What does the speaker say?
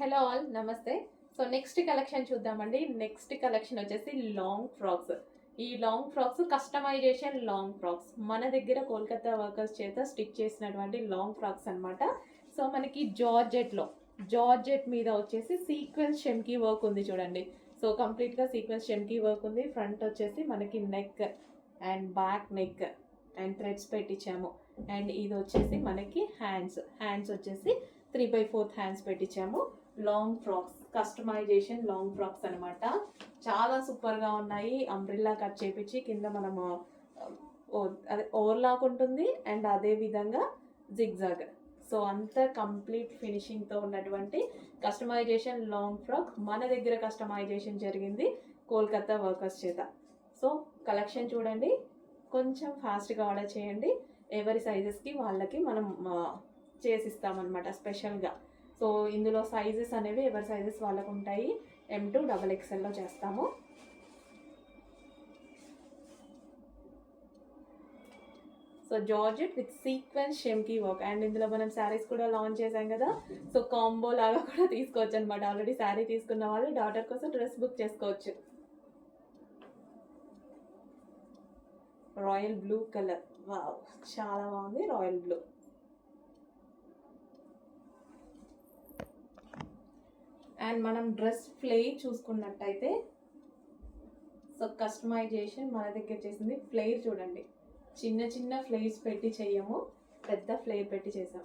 Hello all నమస్తే. So next collection చూద్దామండి. Next collection వచ్చేసి లాంగ్ ఫ్రాక్స్ ఈ long frocks customization long frocks మన దగ్గర కోల్కతా వర్కర్స్ చేత స్టిచ్ చేసినటువంటి లాంగ్ ఫ్రాక్స్ అనమాట సో మనకి జార్జెట్లో జార్జెట్ మీద వచ్చేసి సీక్వెన్స్ షెమ్కి వర్క్ ఉంది చూడండి. సో కంప్లీట్గా సీక్వెన్స్ షెమ్కి వర్క్ ఉంది. ఫ్రంట్ వచ్చేసి మనకి neck and back neck and threads పెట్టించాము. And ఇది వచ్చేసి మనకి హ్యాండ్స్ హ్యాండ్స్ వచ్చేసి three by fourth hands పెట్టించాము. Long frocks customization long frocks అనమాట చాలా సూపర్గా ఉన్నాయి. అంబ్రిల్లా కట్ చేపించి కింద మనము ఓ అదే ఓవర్లాక్ ఉంటుంది అండ్ అదే విధంగా జిగ్జాగ్ సో అంత కంప్లీట్ ఫినిషింగ్తో ఉన్నటువంటి కస్టమైజేషన్ లాంగ్ ఫ్రాక్ మన దగ్గర కస్టమైజేషన్ జరిగింది కోల్కతా వర్కర్స్ చేత. సో కలెక్షన్ చూడండి. కొంచెం ఫాస్ట్గా ఆర్డర్ చేయండి. ఎవరి సైజెస్కి వాళ్ళకి మనం చేసిస్తామన్నమాట స్పెషల్గా సో ఇందులో సైజెస్ అనేవి ఎవరి సైజెస్ వాళ్ళకు ఉంటాయి ఎం టూ డబల్ ఎక్స్ఎల్లో చేస్తాము. సో జార్జెట్ విత్ సీక్వెన్స్ షెమ్కీ వర్క్ అండ్ ఇందులో మనం శారీస్ కూడా లాంచ్ చేసాం కదా. సో కాంబో లాగా కూడా తీసుకోవచ్చు అనమాట ఆల్రెడీ శారీ తీసుకున్న వాళ్ళు డాటర్ కోసం డ్రెస్ బుక్ చేసుకోవచ్చు. రాయల్ బ్లూ కలర్ వావ్ చాలా బాగుంది. రాయల్ బ్లూ అండ్ మనం డ్రెస్ ఫ్లే చూసుకున్నట్టయితే సో కస్టమైజేషన్ మన దగ్గర చేసింది ఫ్లేర్ చూడండి. చిన్న చిన్న ఫ్లేర్స్ పెట్టి చెయ్యము పెద్ద ఫ్లేర్ పెట్టి చేసాం